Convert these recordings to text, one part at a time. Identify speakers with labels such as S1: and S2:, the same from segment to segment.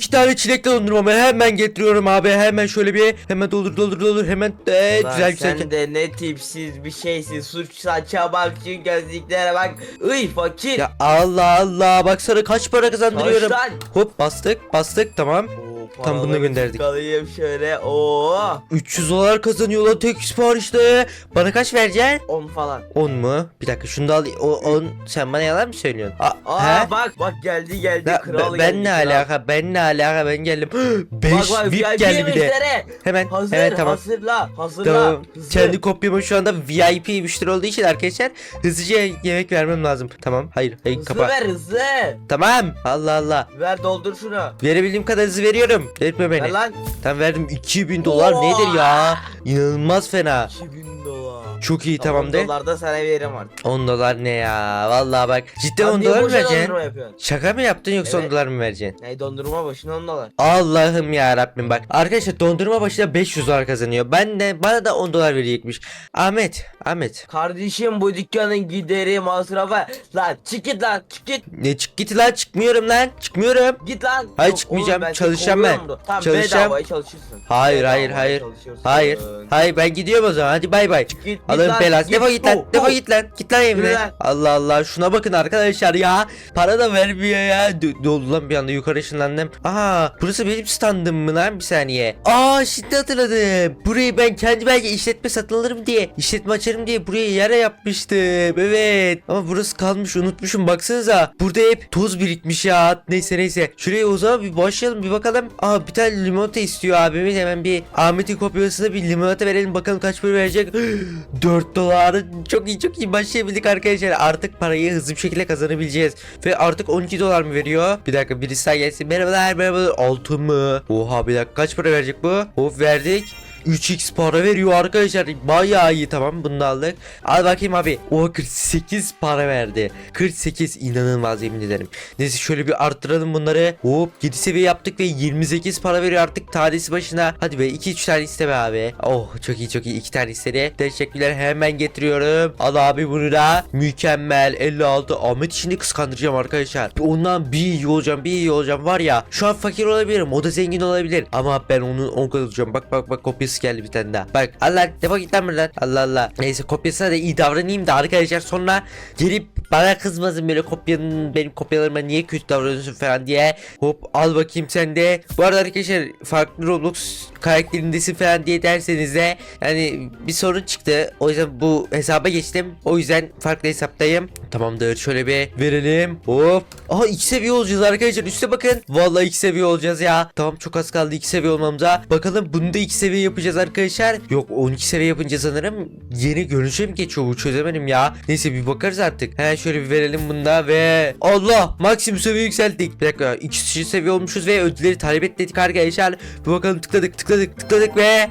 S1: iki tane çilekli dondurmamı hemen getiriyorum abi. Hemen şöyle bir hemen doldur doldur doldur hemen ee,
S2: Lan
S1: güzel güzel.
S2: sen de ne tipsiz bir şeysin. Suç saça bak şu gözlüklere bak. Iy fakir.
S1: Ya Allah Allah baksana kaç para kazandırıyorum.
S2: Kaç lan?
S1: Hop bastık bastık tamam. Tam bunu gönderdik.
S2: tıkalayayım şöyle. Oo.
S1: 300 dolar kazanıyorlar tek siparişte. Bana kaç vereceksin?
S2: 10 falan.
S1: 10 mu? Bir dakika şunu da al. O 10 sen bana yalan mı söylüyorsun? A-
S2: Aa
S1: he?
S2: bak bak geldi geldi
S1: Ya,
S2: kral
S1: ben,
S2: geldi.
S1: ne
S2: kral.
S1: alaka? Ben ne alaka? Ben geldim. 5
S2: Bak bak
S1: VIP geldi bir de.
S2: müşteri.
S1: Hemen
S2: Hazır
S1: hemen tamam.
S2: hazırla hazırla.
S1: Tamam.
S2: Hızlı.
S1: Kendi kopyamı şu anda VIP müşteri olduğu için arkadaşlar hızlıca yemek vermem lazım. Tamam. Hayır. Hayır
S2: Hızlı
S1: kapa.
S2: ver hızlı.
S1: Tamam. Allah Allah.
S2: Ver doldur şunu.
S1: Verebildiğim kadar hızlı veriyorum. Etme
S2: Ver
S1: beni.
S2: lan.
S1: Tamam verdim 2000 dolar
S2: Oo.
S1: nedir ya? İnanılmaz fena.
S2: 2000 dolar.
S1: Çok iyi tamam de.
S2: Dolar da sana veririm artık.
S1: 10 dolar ne ya? Vallahi bak. Cidden
S2: Lan
S1: 10
S2: niye
S1: dolar mı vereceksin? Şaka mı yaptın yoksa 10
S2: Evet.
S1: dolar mı vereceksin?
S2: Ne dondurma başına 10 dolar.
S1: Allah'ım ya Rabbim bak. Arkadaşlar dondurma başına 500 dolar kazanıyor. Ben de bana da 10 dolar verecekmiş. Ahmet, Ahmet.
S2: Kardeşim bu dükkanın gideri masrafı. Lan çık git lan çık git.
S1: Ne çık git lan çıkmıyorum lan. Çıkmıyorum.
S2: Git lan.
S1: Hayır,
S2: Yok,
S1: çıkmayacağım,
S2: oğlum
S1: çalışacağım ben.
S2: Tamam
S1: Çalışacağım.
S2: bedavaya çalışırsın.
S1: Hayır, hayır,
S2: Bedavaya
S1: hayır.
S2: çalışırsın.
S1: Hayır. Hayır ben gidiyorum o zaman. Hadi bay bay.
S2: Git, git
S1: Allah'ın
S2: lan,
S1: belası. Defol git lan.
S2: Oh,
S1: Defol
S2: oh.
S1: git lan. Git lan evine. Allah Allah. Şuna bakın arkadaşlar ya. Para da vermiyor ya. Doldu lan bir anda yukarı ışınlandım. Aha burası benim standım mı lan bir saniye. Aa şimdi hatırladım. Burayı ben kendi belki işletme satın alırım diye. işletme açarım diye buraya yere yapmıştım. Evet. Ama burası kalmış unutmuşum. Baksanıza. Burada hep toz birikmiş ya. Neyse neyse. Şuraya o zaman bir başlayalım bir bakalım. Aa bir tane limonata istiyor abimiz. Hemen bir Ahmet'in kopyasına bir limonata verelim. Bakalım kaç para verecek. 4 dolar. Çok iyi çok iyi başlayabildik arkadaşlar. Artık parayı hızlı bir şekilde kazanabileceğiz. Ve artık 12 dolar mı veriyor? Bir dakika birisi gelsin. Merhabalar merhabalar. 6 mı? Oha bir dakika kaç para verecek bu? Of verdik. 3x para veriyor arkadaşlar. Bayağı iyi tamam bunu aldık. Al bakayım abi. O 48 para verdi. 48 inanılmaz yemin ederim. Neyse şöyle bir arttıralım bunları. Hop 7 seviye yaptık ve 28 para veriyor artık tanesi başına. Hadi be 2-3 tane isteme abi. Oh çok iyi çok iyi 2 tane istedi. Teşekkürler hemen getiriyorum. Al abi bunu da. Mükemmel 56. Ahmet şimdi kıskandıracağım arkadaşlar. Ondan bir iyi olacağım bir iyi olacağım var ya. Şu an fakir olabilirim o da zengin olabilir. Ama ben onun 10 kat olacağım. Bak bak bak kopyası geldi bir tane daha. Bak Allah defol git lan buradan. Allah Allah. Neyse kopyasına da iyi davranayım da arkadaşlar sonra gelip bana kızmasın böyle kopyanın benim kopyalarıma niye kötü davranıyorsun falan diye. Hop al bakayım sen de. Bu arada arkadaşlar farklı Roblox karakterindesin falan diye derseniz de yani bir sorun çıktı. O yüzden bu hesaba geçtim. O yüzden farklı hesaptayım. Tamamdır şöyle bir verelim. Hop. Aha iki seviye olacağız arkadaşlar. Üste bakın. Vallahi iki seviye olacağız ya. Tamam çok az kaldı iki seviye olmamıza. Bakalım bunu da iki seviye yapacağız arkadaşlar. Yok 12 seviye yapınca sanırım yeni görünüşe mi geçiyor bu çözemedim ya. Neyse bir bakarız artık. Hemen şöyle bir verelim bunda ve Allah maksimum seviye yükselttik. Bir dakika iki seviye olmuşuz ve ödülleri talep et arkadaşlar. Bir bakalım tıkladık tıkladık tıkladık ve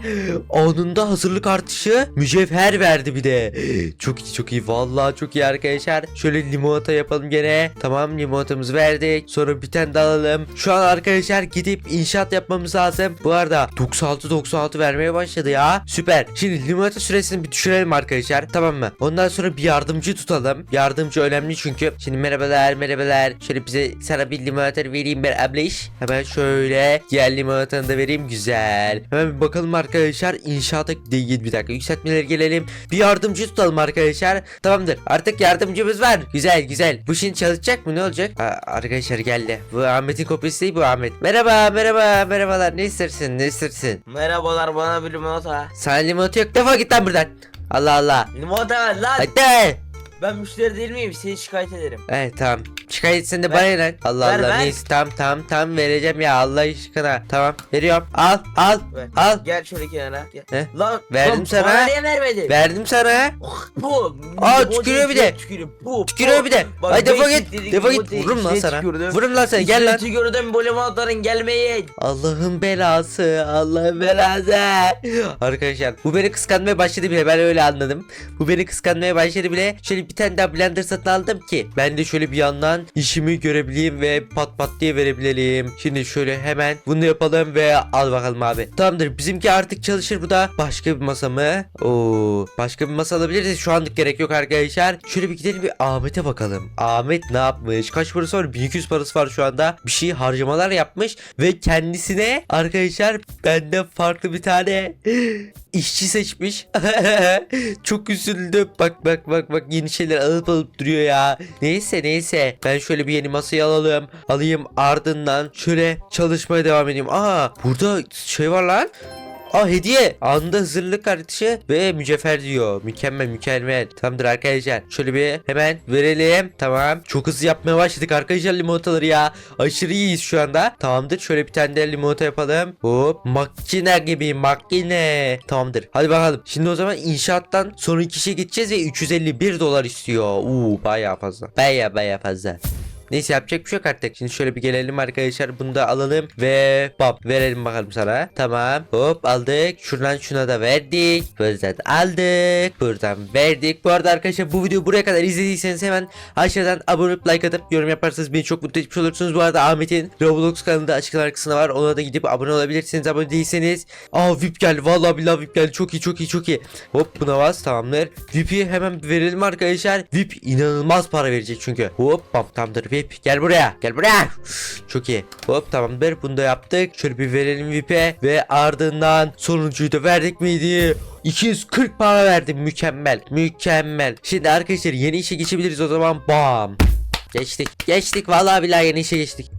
S1: anında hazırlık artışı mücevher verdi bir de. Çok iyi çok iyi vallahi çok iyi arkadaşlar. Şöyle limonata yapalım gene. Tamam limonatamızı verdik. Sonra bir tane daha alalım. Şu an arkadaşlar gidip inşaat yapmamız lazım. Bu arada 96 96 vermeye başladı ya. Süper. Şimdi limonata süresini bir düşürelim arkadaşlar. Tamam mı? Ondan sonra bir yardımcı tutalım. Yardımcı önemli çünkü. Şimdi merhabalar merhabalar. Şöyle bize sana bir limonata vereyim ben abla iş. Hemen şöyle diğer limonatanı da vereyim. Güzel. Hemen bir bakalım arkadaşlar. İnşaata değil bir dakika. Yükseltmeleri gelelim. Bir yardımcı tutalım arkadaşlar. Tamamdır. Artık yardımcımız var. Güzel güzel. Bu şimdi çalışacak mı? Ne olacak? Aa, arkadaşlar geldi. Bu Ahmet'in kopyası değil bu Ahmet. Merhaba merhaba merhabalar. Ne istersin? Ne istersin?
S2: Merhabalar bana bir limonata.
S1: Sana limonata yok. Defol git lan buradan. Allah Allah.
S2: Limonata ver lan.
S1: Hadi.
S2: Ben müşteri değil miyim? Seni şikayet ederim.
S1: Evet tamam. Şikayet etsin de bana lan? Allah
S2: Ver,
S1: Allah
S2: ver.
S1: neyse tamam tamam tamam vereceğim ya Allah aşkına. Tamam veriyorum. Al al
S2: Ver.
S1: al.
S2: Gel şöyle kenara. Gel.
S1: He?
S2: Lan
S1: Verdim
S2: lan,
S1: sana.
S2: Bana niye vermedin?
S1: Verdim sana.
S2: Bu.
S1: Aa,
S2: limonata
S1: tükürüyor bir de.
S2: Tükürüyor. Bu.
S1: Tükürüyor
S2: bu.
S1: bir de.
S2: Bak,
S1: Ay defol
S2: beş
S1: git.
S2: litrelik
S1: Defol git. Vururum lan
S2: içine
S1: sana.
S2: tükürdüm.
S1: Vururum lan sana. Gel lan.
S2: tükürdüm bu limonataların gelmeyin.
S1: Allah'ın belası. Allah'ın belası. Arkadaşlar bu beni kıskanmaya başladı bile. Ben öyle anladım. Bu beni kıskanmaya başladı bile. Şöyle bir tane daha blender satın aldım ki ben de şöyle bir yandan işimi görebileyim ve pat pat diye verebileyim. Şimdi şöyle hemen bunu yapalım ve al bakalım abi. Tamamdır bizimki artık çalışır bu da. Başka bir masa mı? Oo, başka bir masa alabiliriz. Şu anlık gerek yok arkadaşlar. Şöyle bir gidelim bir Ahmet'e bakalım. Ahmet ne yapmış? Kaç parası var? 1200 parası var şu anda. Bir şey harcamalar yapmış ve kendisine arkadaşlar benden farklı bir tane işçi seçmiş. Çok üzüldüm. Bak bak bak bak yeni şeyler alıp alıp duruyor ya. Neyse neyse. Ben şöyle bir yeni masayı alalım. Alayım ardından şöyle çalışmaya devam edeyim. Aa burada şey var lan. Aa hediye. Anında hazırlık kardeşi ve mücevher diyor. Mükemmel mükemmel. Tamamdır arkadaşlar. Şöyle bir hemen verelim. Tamam. Çok hızlı yapmaya başladık arkadaşlar limonataları ya. Aşırı iyiyiz şu anda. Tamamdır. Şöyle bir tane de limonata yapalım. Hop. Makine gibi makine. Tamamdır. Hadi bakalım. Şimdi o zaman inşaattan sonraki işe gideceğiz ve 351 dolar istiyor. Uuu bayağı fazla. Bayağı bayağı fazla. Neyse yapacak bir şey yok artık. Şimdi şöyle bir gelelim arkadaşlar. Bunu da alalım. Ve bab verelim bakalım sana. Tamam. Hop aldık. Şuradan şuna da verdik. Buradan aldık. Buradan verdik. Bu arada arkadaşlar bu videoyu buraya kadar izlediyseniz hemen aşağıdan abone olup like atıp yorum yaparsanız beni çok mutlu etmiş olursunuz. Bu arada Ahmet'in Roblox kanalında açıklama kısmında var. Ona da gidip abone olabilirsiniz. Abone değilseniz. Aa VIP geldi. Vallahi billahi VIP geldi. Çok iyi çok iyi çok iyi. Hop buna bas tamamdır. VIP'i hemen verelim arkadaşlar. VIP inanılmaz para verecek çünkü. Hop bam tamamdır VIP. Gel buraya. Gel buraya. Çok iyi. Hop tamamdır. Bunu da yaptık. Şöyle bir verelim VIP'e. Ve ardından sonuncuyu da verdik miydi? 240 para verdim. Mükemmel. Mükemmel. Şimdi arkadaşlar yeni işe geçebiliriz o zaman. Bam. Geçtik. Geçtik. Vallahi billahi yeni işe geçtik.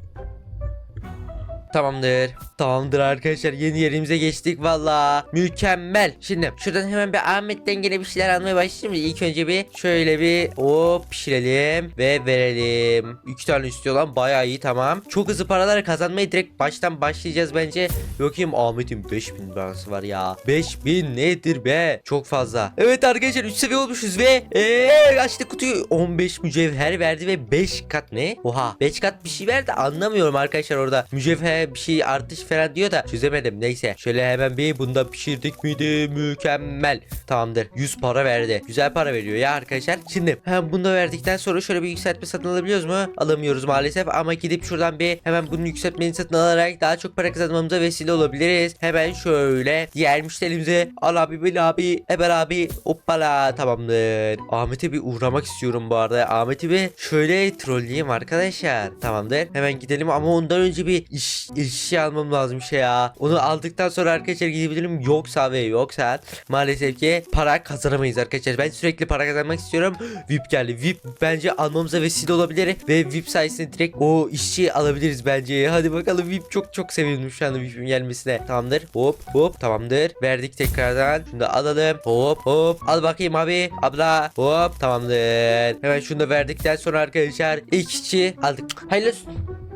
S1: Tamamdır. Tamamdır arkadaşlar yeni yerimize geçtik valla. Mükemmel. Şimdi şuradan hemen bir Ahmet'ten gene bir şeyler almaya başlayayım. İlk önce bir şöyle bir hop pişirelim ve verelim. İki tane istiyor lan bayağı iyi tamam. Çok hızlı paralar kazanmaya direkt baştan başlayacağız bence. Bakayım Ahmet'in 5000 parası var ya. 5000 nedir be? Çok fazla. Evet arkadaşlar 3 seviye olmuşuz ve eee açtık kutuyu 15 mücevher verdi ve 5 kat ne? Oha 5 kat bir şey verdi anlamıyorum arkadaşlar orada. Mücevher bir şey artış falan diyor da çözemedim. Neyse şöyle hemen bir bunda pişirdik miydi? Mükemmel. Tamamdır. 100 para verdi. Güzel para veriyor ya arkadaşlar. Şimdi hem bunu da verdikten sonra şöyle bir yükseltme satın alabiliyoruz mu? Alamıyoruz maalesef ama gidip şuradan bir hemen bunun yükseltmeni satın alarak daha çok para kazanmamıza vesile olabiliriz. Hemen şöyle diğer müşterimize al abi bil abi Eber abi hoppala tamamdır. Ahmet'e bir uğramak istiyorum bu arada. Ahmet'i bir şöyle trolleyeyim arkadaşlar. Tamamdır. Hemen gidelim ama ondan önce bir iş, iş almam lazım şey ya. Onu aldıktan sonra arkadaşlar gidebilirim. Yoksa ve yoksa maalesef ki para kazanamayız arkadaşlar. Ben sürekli para kazanmak istiyorum. VIP geldi. VIP bence almamıza vesile olabilir ve VIP sayesinde direkt o işçi alabiliriz bence. Hadi bakalım VIP çok çok sevindim şu anda VIP'in gelmesine. Tamamdır. Hop hop tamamdır. Verdik tekrardan. Şunu da alalım. Hop hop. Al bakayım abi. Abla. Hop tamamdır. Hemen şunu da verdikten sonra arkadaşlar ilk işçi aldık. Hayırlı olsun.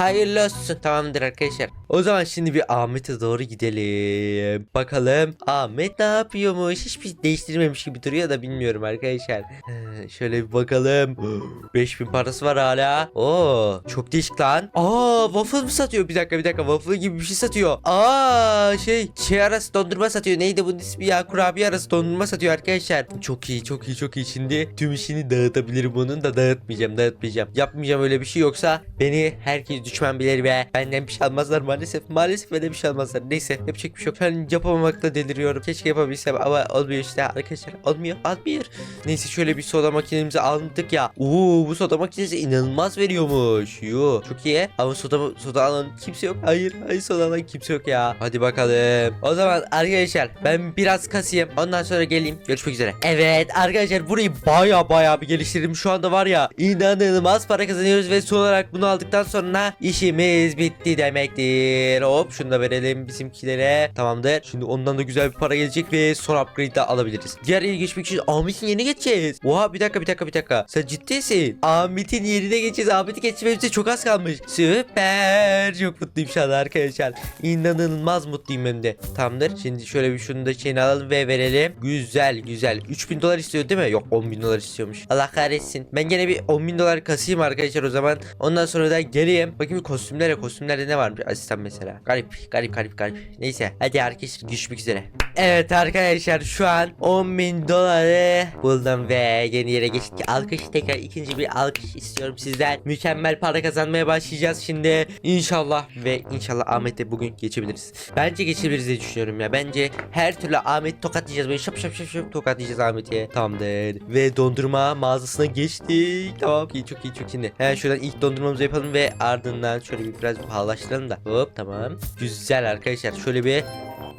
S1: Hayırlı olsun. Tamamdır arkadaşlar. O zaman şimdi bir Ahmet'e doğru gidelim. Bakalım Ahmet ne yapıyormuş? Hiçbir değiştirmemiş gibi duruyor da bilmiyorum arkadaşlar. Ee, Şöyle bir bakalım. 5000 parası var hala. Oo, çok değişik lan. Aa, waffle mı satıyor? Bir dakika bir dakika. Waffle gibi bir şey satıyor. Aa, şey şey arası dondurma satıyor. Neydi bunun ismi ya? Kurabiye arası dondurma satıyor arkadaşlar. Çok iyi, çok iyi, çok iyi. Şimdi tüm işini dağıtabilirim bunun da dağıtmayacağım, dağıtmayacağım. Yapmayacağım öyle bir şey yoksa beni herkes düşman bilir ve benden bir şey almazlar maalesef. Maalesef benden bir şey almazlar. Neyse yapacak bir şey yok. An yapamamakla deliriyorum. Keşke yapabilsem ama olmuyor işte arkadaşlar. Olmuyor. Olmuyor. Neyse şöyle bir soda makinemizi aldık ya. Oo bu soda makinesi inanılmaz veriyormuş. Yo çok iyi. Ama soda soda alan kimse yok. Hayır. Hayır soda alan kimse yok ya. Hadi bakalım. O zaman arkadaşlar ben biraz kasayım. Ondan sonra geleyim. Görüşmek üzere. Evet arkadaşlar burayı baya baya bir geliştirdim. Şu anda var ya inanılmaz para kazanıyoruz ve son olarak bunu aldıktan sonra işimiz bitti demektir. Hop şunu da verelim bizimkilere. Tamamdır. Şimdi ondan da güzel bir para gelecek ve son upgrade de alabiliriz. Diğer yere geçmek için Ahmet'in yerine geçeceğiz. Oha bir dakika bir dakika bir dakika. Sen ciddisin. Ahmet'in yerine geçeceğiz. Ahmet'i geçmemize çok az kalmış. Süper. Çok mutluyum şu anda arkadaşlar. İnanılmaz mutluyum hem de. Tamamdır. Şimdi şöyle bir şunu da şeyini alalım ve verelim. Güzel güzel. 3000 dolar istiyor değil mi? Yok 10 bin dolar istiyormuş. Allah kahretsin. Ben gene bir 10 bin dolar kasayım arkadaşlar o zaman. Ondan sonra da geleyim. Bakayım kostümlere kostümlerde ne varmış asistan mesela. Garip garip garip garip. Neyse hadi arkadaşlar görüşmek üzere. Evet arkadaşlar şu an 10 bin doları buldum ve yeni yere geçtik. Alkış tekrar ikinci bir alkış istiyorum sizden. Mükemmel para kazanmaya başlayacağız şimdi. İnşallah ve inşallah Ahmet'e bugün geçebiliriz. Bence geçebiliriz diye düşünüyorum ya. Bence her türlü Ahmet tokatlayacağız böyle şap şap şap şap tokatlayacağız Ahmet'i. Tamamdır. Ve dondurma mağazasına geçtik. Tamam iyi çok iyi çok iyi. Hemen şuradan ilk dondurmamızı yapalım ve ardından şöyle bir biraz pahalılaştıralım da. Hop tamam. Güzel arkadaşlar. Şöyle bir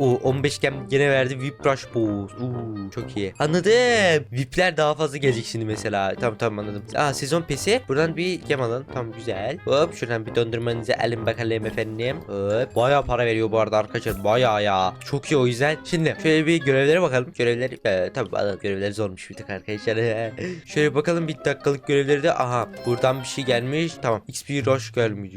S1: o 15 gem gene verdi VIP Rush Boost. Uuu çok iyi. Anladım. VIP'ler daha fazla gelecek şimdi mesela. Tamam tamam anladım. Aa sezon pesi. Buradan bir gem alın. Tamam güzel. Hop şuradan bir dondurmanızı alın bakalım efendim. Hop. Bayağı para veriyor bu arada arkadaşlar. Bayağı ya. Çok iyi o yüzden. Şimdi şöyle bir görevlere bakalım. Görevler ee, tabii bana görevler zormuş bir tık arkadaşlar. şöyle bakalım bir dakikalık görevleri de. Aha buradan bir şey gelmiş. Tamam. XP Rush gelmiş.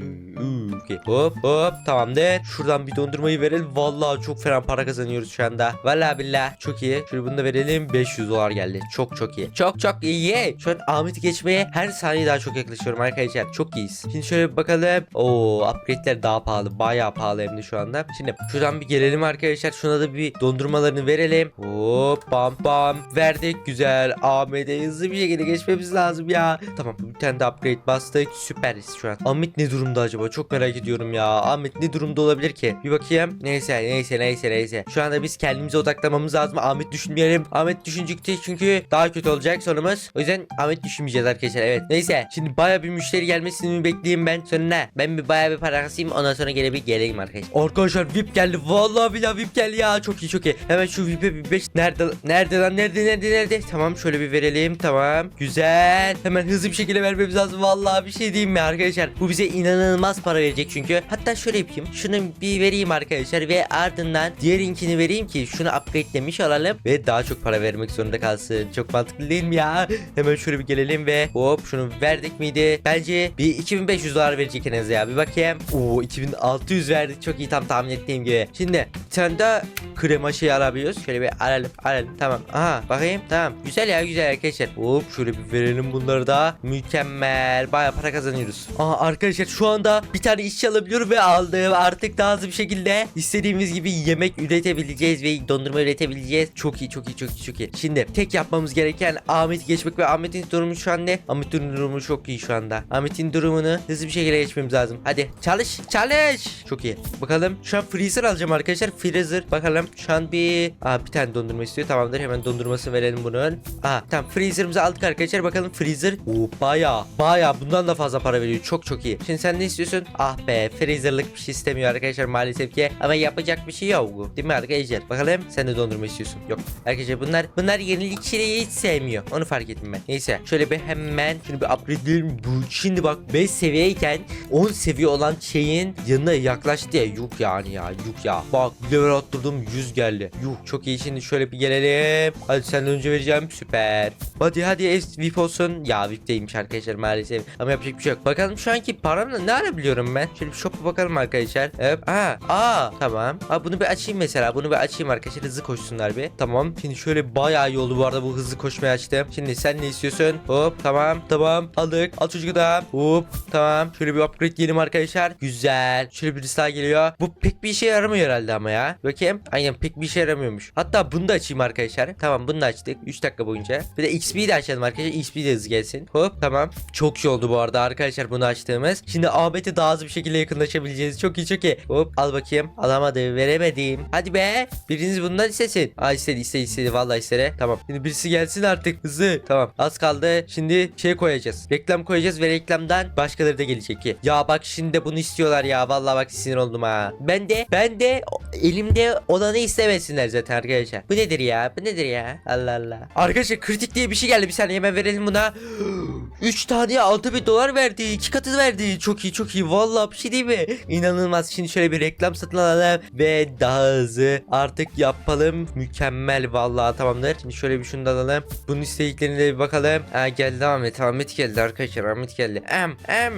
S1: Okey. Hop hop tamamdır. Şuradan bir dondurmayı verelim. Vallahi çok fena para kazanıyoruz şu anda. Vallahi billah çok iyi. Şöyle bunu da verelim. 500 dolar geldi. Çok çok iyi. Çok çok iyi. Şu an Ahmet'i geçmeye her saniye daha çok yaklaşıyorum arkadaşlar. Çok iyiyiz. Şimdi şöyle bir bakalım. Oo upgrade'ler daha pahalı. Bayağı pahalı hem de şu anda. Şimdi şuradan bir gelelim arkadaşlar. Şuna da bir dondurmalarını verelim. Hop bam bam. Verdik. Güzel. Ahmet'e hızlı bir şekilde geçmemiz lazım ya. Tamam bir tane de upgrade bastık. Süperiz şu an. Ahmet ne durumda acaba? Çok merak ediyorum ya. Ahmet ne durumda olabilir ki? Bir bakayım. Neyse neyse neyse neyse. Şu anda biz kendimize odaklamamız lazım. Ahmet düşünmeyelim. Ahmet düşündükçe çünkü daha kötü olacak sonumuz. O yüzden Ahmet düşünmeyeceğiz arkadaşlar. Evet. Neyse. Şimdi baya bir müşteri gelmesini bekleyeyim ben. Sonra ne? Ben bir baya bir para kasayım. Ondan sonra gene bir geleyim arkadaşlar. Arkadaşlar VIP geldi. Vallahi billahi VIP geldi ya. Çok iyi çok iyi. Hemen şu VIP'e bir 5. Nerede? Nerede lan? Nerede? Nerede? Nerede? Tamam şöyle bir verelim. Tamam. Güzel. Hemen hızlı bir şekilde vermemiz lazım. Vallahi bir şey diyeyim mi arkadaşlar? Bu bize inanılmaz para verecek çünkü. Hatta şöyle yapayım. Şunu bir vereyim arkadaşlar ve ardından diğerinkini vereyim ki şunu upgrade'lemiş olalım ve daha çok para vermek zorunda kalsın. Çok mantıklı değil mi ya? Hemen şöyle bir gelelim ve hop şunu verdik miydi? Bence bir 2500 dolar verecek en ya. Bir bakayım. Oo 2600 verdik. Çok iyi tam tahmin ettiğim gibi. Şimdi tane daha krema şey alabiliyoruz. Şöyle bir alalım alalım. Tamam. Aha bakayım. Tamam. Güzel ya güzel arkadaşlar. Hop şöyle bir verelim bunları da. Mükemmel. Baya para kazanıyoruz. Aha arkadaşlar şu anda bir tane işçi alabiliyorum ve aldım. Artık daha hızlı bir şekilde istediğimiz gibi yemek üretebileceğiz ve dondurma üretebileceğiz. Çok iyi çok iyi çok iyi çok iyi. Şimdi tek yapmamız gereken Ahmet'i geçmek ve Ahmet'in durumu şu an ne? Ahmet'in durumu çok iyi şu anda. Ahmet'in durumunu hızlı bir şekilde geçmemiz lazım. Hadi çalış çalış. Çok iyi. Bakalım şu an freezer alacağım arkadaşlar. Freezer bakalım şu an bir Aa, bir tane dondurma istiyor. Tamamdır hemen dondurmasını verelim bunun. Aa tamam freezer'ımızı aldık arkadaşlar. Bakalım freezer. Oo baya baya bundan da fazla para veriyor. Çok çok iyi. Şimdi sen ne istiyorsun? Ah be freezer'lık bir şey istemiyor arkadaşlar maalesef ki. Ama yapacak bir şey yok. Değil mi arkadaşlar? Bakalım sen de dondurma istiyorsun. Yok. Arkadaşlar bunlar bunlar yenilikçiyi hiç sevmiyor. Onu fark ettim ben. Neyse şöyle bir hemen şunu bir upgrade'leyelim. Bu şimdi bak 5 seviyeyken 10 seviye olan şeyin yanına yaklaştı ya. Yuh yani ya. Yuh ya. Bak level attırdım 100 geldi. Yuh çok iyi. Şimdi şöyle bir gelelim. Hadi senden önce vereceğim. Süper. Hadi hadi VIP olsun. Ya VIP değilmiş arkadaşlar maalesef. Ama yapacak bir şey yok. Bakalım şu anki paramla ne alabiliyorum ben? Şöyle bir shop'a bakalım arkadaşlar. Evet. Aa, aa tamam. Aa bunu bir açayım mesela. Bunu bir açayım arkadaşlar. Hızlı koşsunlar bir. Tamam. Şimdi şöyle bayağı iyi oldu bu arada bu hızlı koşmayı açtım. Şimdi sen ne istiyorsun? Hop tamam tamam. Aldık. Al çocuğu da. Hop tamam. Şöyle bir upgrade diyelim arkadaşlar. Güzel. Şöyle birisi daha geliyor. Bu pek bir işe yaramıyor herhalde ama ya. Bakayım. Aynen pek bir işe yaramıyormuş. Hatta bunu da açayım arkadaşlar. Tamam bunu da açtık. 3 dakika boyunca. Bir de XP'yi de açalım arkadaşlar. XP de hızlı gelsin. Hop tamam. Çok iyi oldu bu arada arkadaşlar bunu açtığımız. Şimdi Ahmet'e daha hızlı bir şekilde yakınlaşabileceğiz. Çok iyi çok iyi. Hop al bakayım. Alamadım veremedim. Hadi be. Biriniz bundan istesin. Aa istedi istedi istedi. Vallahi istedi. Tamam. Şimdi birisi gelsin artık. Hızlı. Tamam. Az kaldı. Şimdi şey koyacağız. Reklam koyacağız ve reklamdan başkaları da gelecek ki. Ya bak şimdi bunu istiyorlar ya. Vallahi bak sinir oldum ha. Ben de ben de elimde olanı istemesinler zaten arkadaşlar. Bu nedir ya? Bu nedir ya? Allah Allah. Arkadaşlar kritik diye bir şey geldi. Bir saniye hemen verelim buna. 3 taneye 6000 dolar verdi. 2 katı verdi. Çok iyi çok iyi. Vallahi bir şey değil mi? İnanılmaz. Şimdi şöyle bir reklam satın alalım ve daha daha artık yapalım. Mükemmel vallahi tamamdır. Şimdi şöyle bir şunu da alalım. Bunun istediklerine de bir bakalım. Ha, geldi Ahmet. Ahmet geldi arkadaşlar. Ahmet geldi. Em em.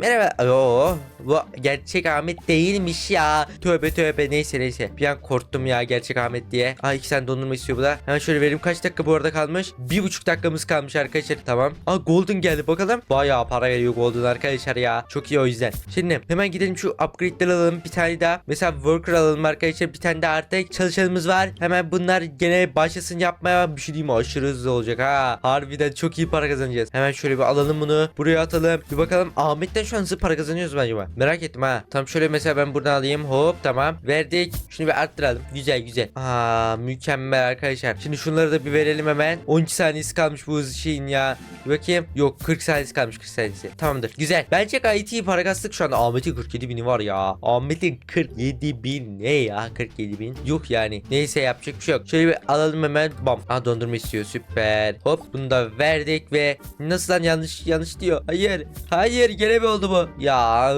S1: Merhaba. Oo, bu gerçek Ahmet değilmiş ya. Tövbe tövbe neyse neyse. Bir an korktum ya gerçek Ahmet diye. Aa iki tane dondurma istiyor bu da. Hemen şöyle vereyim. Kaç dakika bu arada kalmış? Bir buçuk dakikamız kalmış arkadaşlar. Tamam. Aa Golden geldi bakalım. Bayağı para veriyor Golden arkadaşlar ya. Çok iyi o yüzden. Şimdi hemen gidelim şu upgrade'leri alalım. Bir tane daha. Mesela worker alalım arkadaşlar. Bir tane de artık çalışanımız var. Hemen bunlar gene başlasın yapmaya. Bir şey diyeyim? Aşırı hızlı olacak ha. Harbiden çok iyi para kazanacağız. Hemen şöyle bir alalım bunu. Buraya atalım. Bir bakalım Ahmet'ten şu an hızlı para kazanıyoruz mu acaba? Merak ettim ha. Tam şöyle mesela ben buradan alayım. Hop tamam. Verdik. Şunu bir arttıralım. Güzel güzel. Aa mükemmel arkadaşlar. Şimdi şunları da bir verelim hemen. 12 saniyesi kalmış bu hız şeyin ya. Bir bakayım. Yok 40 saniyesi kalmış 40 saniyesi. Tamamdır. Güzel. Bence gayet iyi para kastık şu anda. Ahmet'in 47 bini var ya. Ahmet'in 47 bin ne ya 47 bin. Yok yani. Neyse yapacak bir şey yok. Şöyle bir alalım hemen. Bam. Aa dondurma istiyor. Süper. Hop bunu da verdik ve nasıl lan yanlış yanlış diyor. Hayır. Hayır gene mi oldu bu? Ya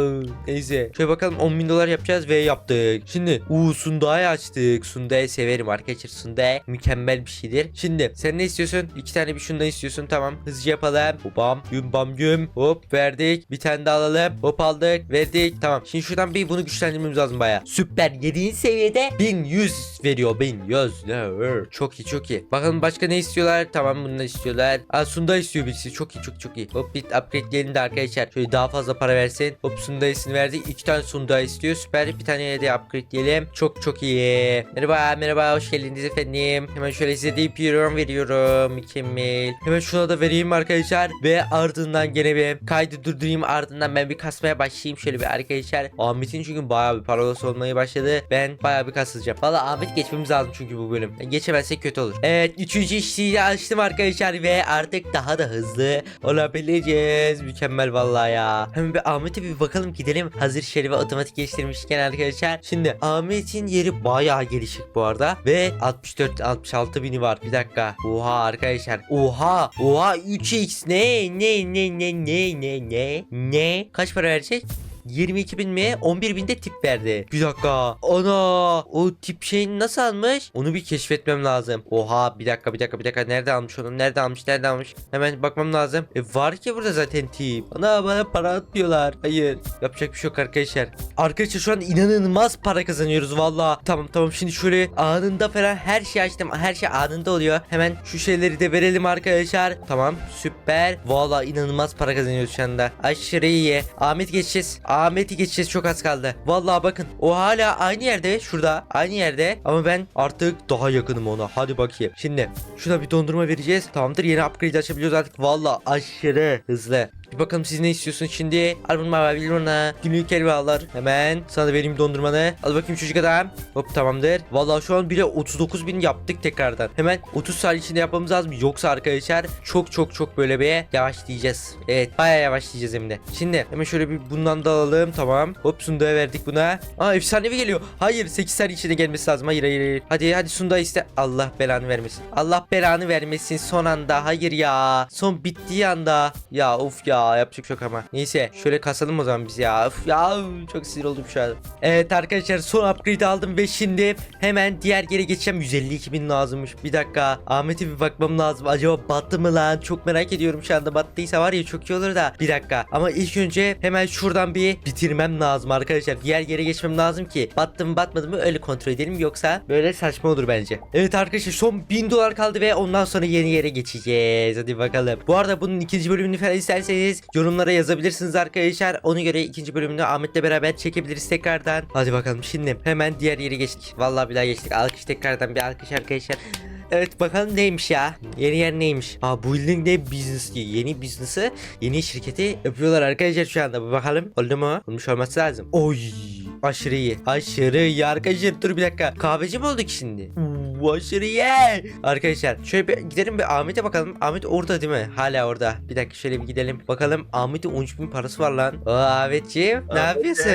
S1: neyse. Şöyle bakalım 10 bin dolar yapacağız ve yaptık. Şimdi uuu Sunda'yı açtık. Sunda'yı severim arkadaşlar. Sunda mükemmel bir şeydir. Şimdi sen ne istiyorsun? İki tane bir şundan istiyorsun. Tamam. Hızlıca yapalım. Bam güm bam güm. Hop verdik. Bir tane daha alalım. Hop aldık. Verdik. Tamam. Şimdi şuradan bir bunu güçlendirmemiz lazım baya. Süper. 7. seviyede 1100 veriyor. 1100. Ne? Çok iyi çok iyi. Bakalım başka ne istiyorlar? Tamam bunu istiyorlar. Aa Sunda istiyor birisi. Çok iyi çok çok iyi. Hop bir upgrade gelin de arkadaşlar. Şöyle daha fazla para versin. Hop Sunda'sını verdik. İki tane Sunda istiyor. Süper. Bir tane de upgrade diyelim. Çok çok iyi. Merhaba merhaba hoş geldiniz efendim. Hemen şöyle size deyip veriyorum veriyorum. Mükemmel. Hemen şuna da vereyim arkadaşlar. Ve ardından gene bir kaydı durdurayım. Ardından ben bir kasmaya başlayayım. Şöyle bir arkadaşlar. Ahmet'in çünkü bayağı bir parolası olmaya başladı. Ben bayağı bir kasılacağım. Valla Ahmet geçmemiz lazım çünkü bu bölüm. Yani geçemezsek kötü olur. Evet. Üçüncü işçiyi açtım arkadaşlar. Ve artık daha da hızlı olabileceğiz. Mükemmel vallahi ya. Hemen bir Ahmet'e bir bakalım gidelim. Hazır şerife otomatik geliştirmişken arkadaşlar. Şimdi Ahmet'in yeri bayağı gelişik bu arada. Ve 64 66 bini var. Bir dakika. Oha arkadaşlar. Oha. Oha 3x ne ne ne ne ne ne ne ne kaç para verecek? 22 bin mi? 11 bin de tip verdi. Bir dakika. Ana. O tip şeyini nasıl almış? Onu bir keşfetmem lazım. Oha bir dakika bir dakika bir dakika. Nerede almış onu? Nerede almış? Nerede almış? Hemen bakmam lazım. E var ki burada zaten tip. Ana bana para atmıyorlar. Hayır. Yapacak bir şey yok arkadaşlar. Arkadaşlar şu an inanılmaz para kazanıyoruz valla. Tamam tamam şimdi şöyle anında falan her şey açtım. Her şey anında oluyor. Hemen şu şeyleri de verelim arkadaşlar. Tamam süper. Valla inanılmaz para kazanıyoruz şu anda. Aşırı iyi. Ahmet geçeceğiz. Ahmet'i geçeceğiz çok az kaldı. Vallahi bakın o hala aynı yerde şurada aynı yerde ama ben artık daha yakınım ona. Hadi bakayım. Şimdi şuna bir dondurma vereceğiz. Tamamdır yeni upgrade açabiliyoruz artık. Vallahi aşırı hızlı. Bir bakalım siz ne istiyorsun şimdi? Al bunu baba bil buna. Günlük helvalar. Hemen sana da vereyim dondurmanı. Al bakayım çocuk adam. Hop tamamdır. Vallahi şu an bile 39 bin yaptık tekrardan. Hemen 30 saniye içinde yapmamız lazım. Yoksa arkadaşlar çok çok çok böyle bir yavaşlayacağız. Evet bayağı yavaşlayacağız hem de. Şimdi hemen şöyle bir bundan da alalım. Tamam. Hop Sunda'ya verdik buna. Aa efsanevi geliyor. Hayır 8 saniye içinde gelmesi lazım. Hayır hayır hayır. Hadi hadi Sunda iste. Allah belanı vermesin. Allah belanı vermesin son anda. Hayır ya. Son bittiği anda. Ya of ya yapacak çok ama. Neyse şöyle kasalım o zaman biz ya. Of ya çok sinir oldum şu an. Evet arkadaşlar son upgrade aldım ve şimdi hemen diğer yere geçeceğim. 152 bin lazımmış. Bir dakika. Ahmet'e bir bakmam lazım. Acaba battı mı lan? Çok merak ediyorum şu anda. Battıysa var ya çok iyi olur da. Bir dakika. Ama ilk önce hemen şuradan bir bitirmem lazım arkadaşlar. Diğer yere geçmem lazım ki. Battı mı batmadı mı öyle kontrol edelim. Yoksa böyle saçma olur bence. Evet arkadaşlar son 1000 dolar kaldı ve ondan sonra yeni yere geçeceğiz. Hadi bakalım. Bu arada bunun ikinci bölümünü falan isterseniz yorumlara yazabilirsiniz arkadaşlar. Ona göre ikinci bölümünü Ahmet'le beraber çekebiliriz tekrardan. Hadi bakalım şimdi hemen diğer yere geçtik. Vallahi bir daha geçtik. Alkış tekrardan bir alkış arkadaşlar. Evet bakalım neymiş ya. Yeni yer neymiş? Aa building ne business diye. Yeni business'ı yeni şirketi yapıyorlar arkadaşlar şu anda. Bir bakalım. Oldu mu? Olmuş olması lazım. Oy. Aşırı iyi. Aşırı iyi arkadaşlar. Dur bir dakika. Kahveci mi olduk şimdi? aşırı ye. Arkadaşlar şöyle bir gidelim bir Ahmet'e bakalım. Ahmet orada değil mi? Hala orada. Bir dakika şöyle bir gidelim. Bakalım Ahmet'in 13 bin parası var lan. Aa Ahmetciğim ne yapıyorsun?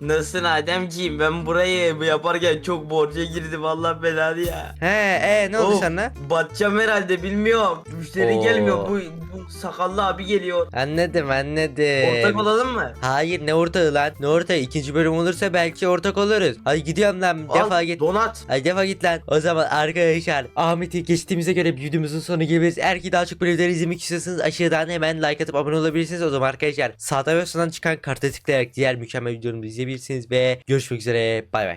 S2: Nasılsın Ademciğim? Ben burayı yaparken çok borca girdim Allah belanı ya.
S1: He e ne oldu
S2: Of,
S1: sana?
S2: Batacağım herhalde bilmiyorum. Müşteri
S1: Oo.
S2: gelmiyor. Bu, bu sakallı abi geliyor.
S1: Anladım anladım.
S2: Ortak olalım mı?
S1: Hayır ne ortağı lan? Ne ortağı? İkinci bölüm olursa belki ortak oluruz. Hadi gidiyorum lan. Defa
S2: Al,
S1: git.
S2: Donat.
S1: Hadi defa git lan. O zaman arkadaşlar Ahmet'i geçtiğimize göre videomuzun sonu geliriz. Eğer ki daha çok bölümleri izlemek istiyorsanız aşağıdan hemen like atıp abone olabilirsiniz. O zaman arkadaşlar sağda ve soldan çıkan karta tıklayarak diğer mükemmel videolarımızı izleyebilirsiniz ve görüşmek üzere. Bay bay.